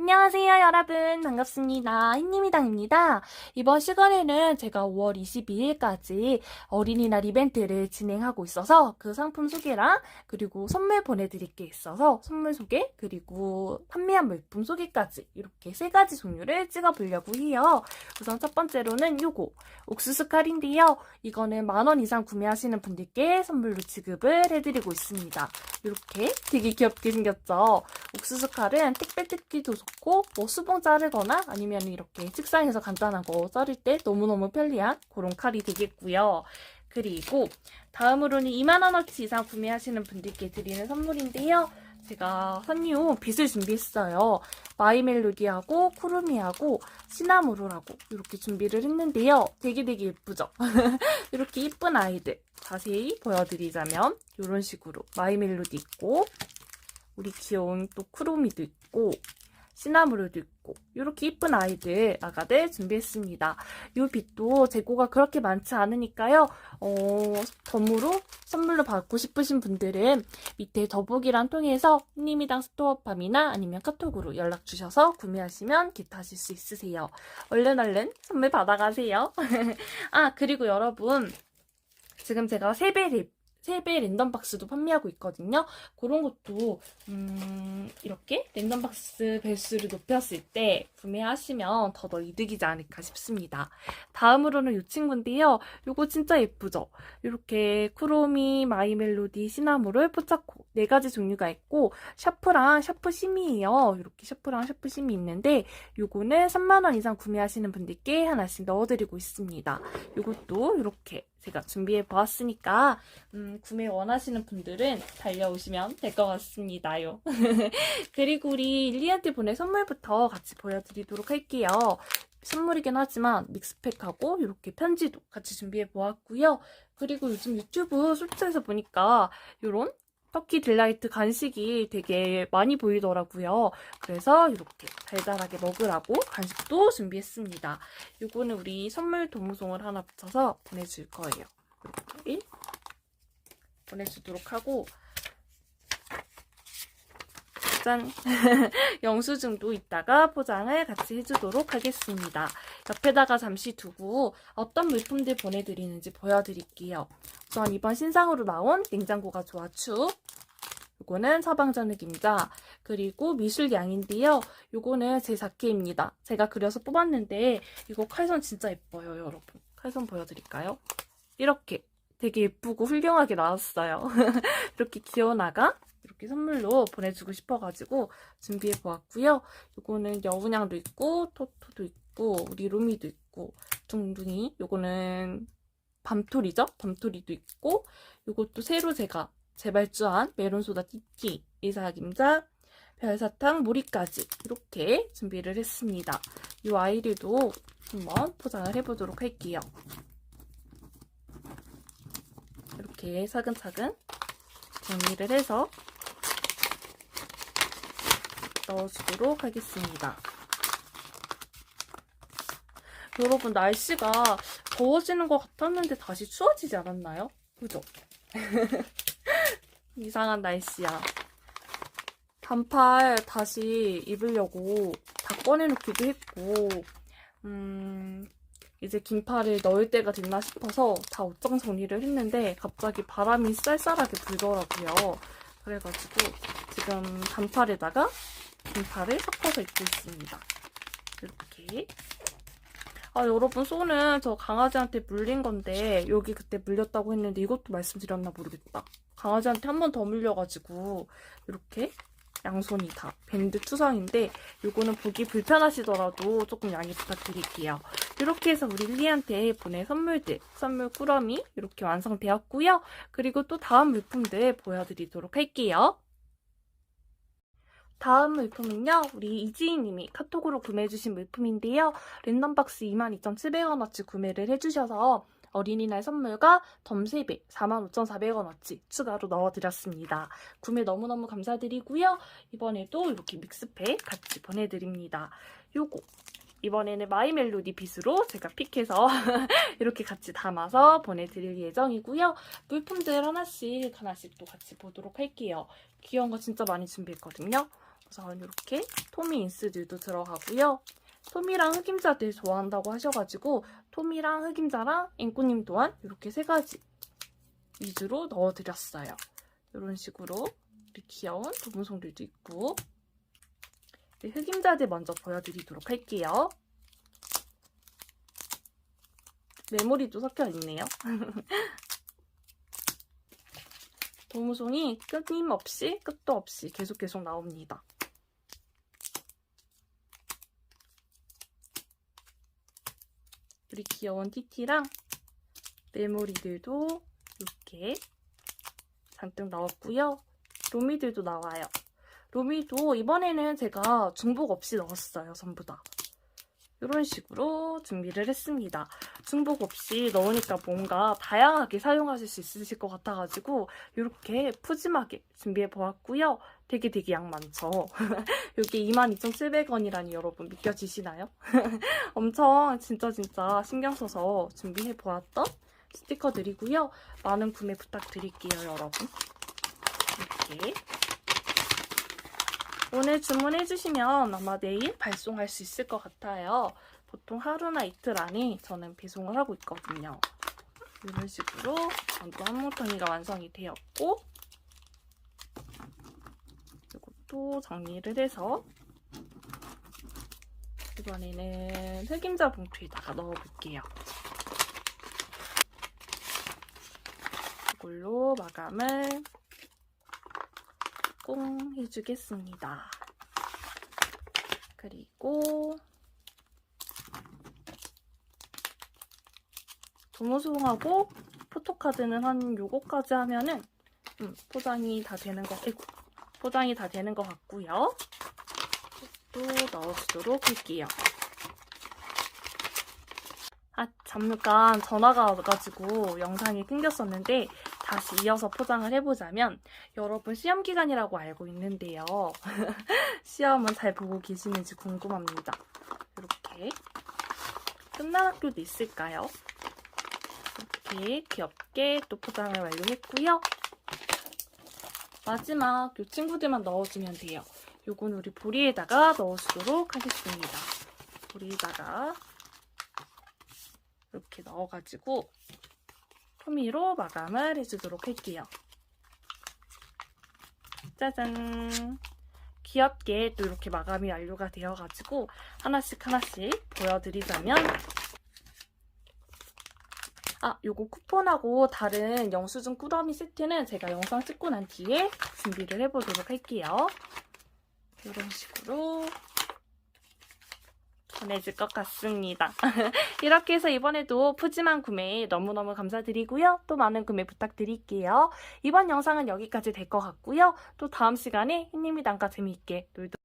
안녕하세요, 여러분. 반갑습니다. 흰님이당입니다. 이번 시간에는 제가 5월 22일까지 어린이날 이벤트를 진행하고 있어서 그 상품 소개랑 그리고 선물 보내드릴 게 있어서 선물 소개 그리고 판매한 물품 소개까지 이렇게 세 가지 종류를 찍어보려고 해요. 우선 첫 번째로는 요거 옥수수 칼인데요. 이거는 만원 이상 구매하시는 분들께 선물로 지급을 해드리고 있습니다. 이렇게 되게 귀엽게 생겼죠? 옥수수 칼은 택배 뜯기도 좋고 뭐 수봉 자르거나 아니면 이렇게 책상에서 간단한 거 자를 때 너무너무 편리한 그런 칼이 되겠고요. 그리고 다음으로는 2만원어치 이상 구매하시는 분들께 드리는 선물인데요. 제가 선유 빗을 준비했어요. 마이멜로디하고 쿠루미하고 시나무로라고 이렇게 준비를 했는데요. 되게 되게 예쁘죠? 이렇게 예쁜 아이들 자세히 보여드리자면 이런 식으로 마이멜로디 있고 우리 귀여운 또 쿠로미도 있고 시나무르도 있고 이렇게 이쁜 아이들 아가들 준비했습니다. 이 빛도 재고가 그렇게 많지 않으니까요. 어, 덤으로 선물로 받고 싶으신 분들은 밑에 더보기란 통해서 흰님이당 스토어팜이나 아니면 카톡으로 연락 주셔서 구매하시면 기타하실 수 있으세요. 얼른 얼른 선물 받아가세요. 아 그리고 여러분 지금 제가 세배 랩 세배 랜덤 박스도 판매하고 있거든요. 그런 것도 음, 이렇게 랜덤 박스 배수를 높였을 때 구매하시면 더더 이득이지 않을까 싶습니다. 다음으로는 이 친구인데요. 이거 진짜 예쁘죠? 이렇게 쿠로미, 마이멜로디, 시나모를 포차코 네 가지 종류가 있고 샤프랑 샤프 심이에요. 이렇게 샤프랑 샤프 심이 있는데 요거는 3만 원 이상 구매하시는 분들께 하나씩 넣어드리고 있습니다. 이것도 이렇게 제가 준비해 보았으니까 음, 구매 원하시는 분들은 달려오시면 될 것 같습니다요. 그리고 우리 일리한테 보낼 선물부터 같이 보여드리도록 할게요. 선물이긴 하지만 믹스팩하고 이렇게 편지도 같이 준비해 보았고요. 그리고 요즘 유튜브 쇼츠에서 보니까 이런 터키 딜라이트 간식이 되게 많이 보이더라고요. 그래서 이렇게 달달하게 먹으라고 간식도 준비했습니다. 요거는 우리 선물 도무송을 하나 붙여서 보내줄 거예요. 보내주도록 하고 짠! 영수증도 이따가 포장을 같이 해주도록 하겠습니다. 옆에다가 잠시 두고 어떤 물품들 보내드리는지 보여드릴게요. 우선 이번 신상으로 나온 냉장고가 좋아축 요거는 서방전흑입니다. 그리고 미술양인데요. 요거는 제 자켓입니다. 제가 그려서 뽑았는데 이거 칼선 진짜 예뻐요, 여러분. 칼선 보여드릴까요? 이렇게 되게 예쁘고 훌륭하게 나왔어요. 이렇게 아가 이렇게 선물로 보내주고 싶어가지고 준비해 보았고요. 요거는 여운양도 있고 토토도 있고 우리 루미도 있고 둥둥이 요거는 밤토리죠? 밤토리도 있고 요것도 새로 제가 재발주한 메론소다 띠띠 이사김자 별사탕 모리까지 이렇게 준비를 했습니다. 이 아이들도 한번 포장을 해보도록 할게요. 이렇게 차근차근 정리를 해서 넣어주도록 하겠습니다. 여러분 날씨가 더워지는 것 같았는데 다시 추워지지 않았나요? 그죠? 이상한 날씨야. 반팔 다시 입으려고 다 꺼내놓기도 했고, 음, 이제 긴팔을 넣을 때가 됐나 싶어서 다 옷장 정리를 했는데 갑자기 바람이 쌀쌀하게 불더라고요. 그래가지고 지금 단팔에다가 긴팔을 섞어서 입고 있습니다. 이렇게. 아, 여러분, 소는 저 강아지한테 물린 건데, 여기 그때 물렸다고 했는데, 이것도 말씀드렸나 모르겠다. 강아지한테 한 번 더 물려가지고, 이렇게 양손이 다 밴드 투성인데, 요거는 보기 불편하시더라도 조금 양해 부탁드릴게요. 이렇게 해서 우리 릴리한테 보낼 선물들, 선물 꾸러미 이렇게 완성되었고요. 그리고 또 다음 물품들 보여드리도록 할게요. 다음 물품은요, 우리 이지희님이 카톡으로 구매해주신 물품인데요. 랜덤박스 22,700원어치 구매를 해주셔서 어린이날 선물과 덤 3배 45,400원어치 추가로 넣어드렸습니다. 구매 너무너무 감사드리고요. 이번에도 이렇게 믹스팩 같이 보내드립니다. 요거 이번에는 마이멜로디 빗으로 제가 픽해서 이렇게 같이 담아서 보내드릴 예정이고요. 물품들 하나씩 하나씩 또 같이 보도록 할게요. 귀여운 거 진짜 많이 준비했거든요. 우선 이렇게 토미 인스들도 들어가고요. 토미랑 흑임자들 좋아한다고 하셔가지고 토미랑 흑임자랑 앵꾸님 또한 이렇게 세 가지 위주로 넣어드렸어요. 이런 식으로 우리 귀여운 도문송들도 있고 네, 흑임자들 먼저 보여드리도록 할게요. 메모리도 섞여 있네요. 도무송이 끊임없이 끝도 없이 계속 계속 나옵니다. 우리 귀여운 티티랑 메모리들도 이렇게 잔뜩 넣었고요. 로미들도 나와요. 로미도 이번에는 제가 중복 없이 넣었어요. 전부 다. 이런 식으로 준비를 했습니다. 중복 없이 넣으니까 뭔가 다양하게 사용하실 수 있으실 것 같아가지고 이렇게 푸짐하게 준비해 보았고요. 되게 되게 양 많죠. 이게 22,700원이라니 여러분 믿겨지시나요? 엄청 진짜 진짜 신경 써서 준비해 보았던 스티커들이고요. 많은 구매 부탁드릴게요, 여러분. 이렇게 오늘 주문해주시면 아마 내일 발송할 수 있을 것 같아요. 보통 하루나 이틀 안에 저는 배송을 하고 있거든요. 이런 식으로 전부 한 뭉텅이가 완성이 되었고 이것도 정리를 해서 이번에는 흑임자 봉투에다가 넣어볼게요. 이걸로 마감을 꽁 해주겠습니다. 그리고 도무송하고 포토카드는 한 요거까지 하면은 음, 포장이 다 되는 거, 아이고, 포장이 다 되는 것 같고요. 또 넣어주도록 할게요. 아, 잠깐 전화가 와가지고 영상이 끊겼었는데 다시 이어서 포장을 해보자면 여러분 시험 기간이라고 알고 있는데요. 시험은 잘 보고 계시는지 궁금합니다. 이렇게 끝난 학교도 있을까요? 이렇게 귀엽게 또 포장을 완료했고요. 마지막 이 친구들만 넣어주면 돼요. 요건 우리 보리에다가 넣어주도록 하겠습니다. 보리에다가 이렇게 넣어가지고 토미로 마감을 해주도록 할게요. 짜잔! 귀엽게 또 이렇게 마감이 완료가 되어가지고 하나씩 하나씩 보여드리자면 아, 요거 쿠폰하고 다른 영수증 꾸러미 세트는 제가 영상 찍고 난 뒤에 준비를 해보도록 할게요. 이런 식으로 보내줄 것 같습니다. 이렇게 해서 이번에도 푸짐한 구매 너무너무 감사드리고요. 또 많은 구매 부탁드릴게요. 이번 영상은 여기까지 될 것 같고요. 또 다음 시간에 흰님이 남과 재미있게 놀도록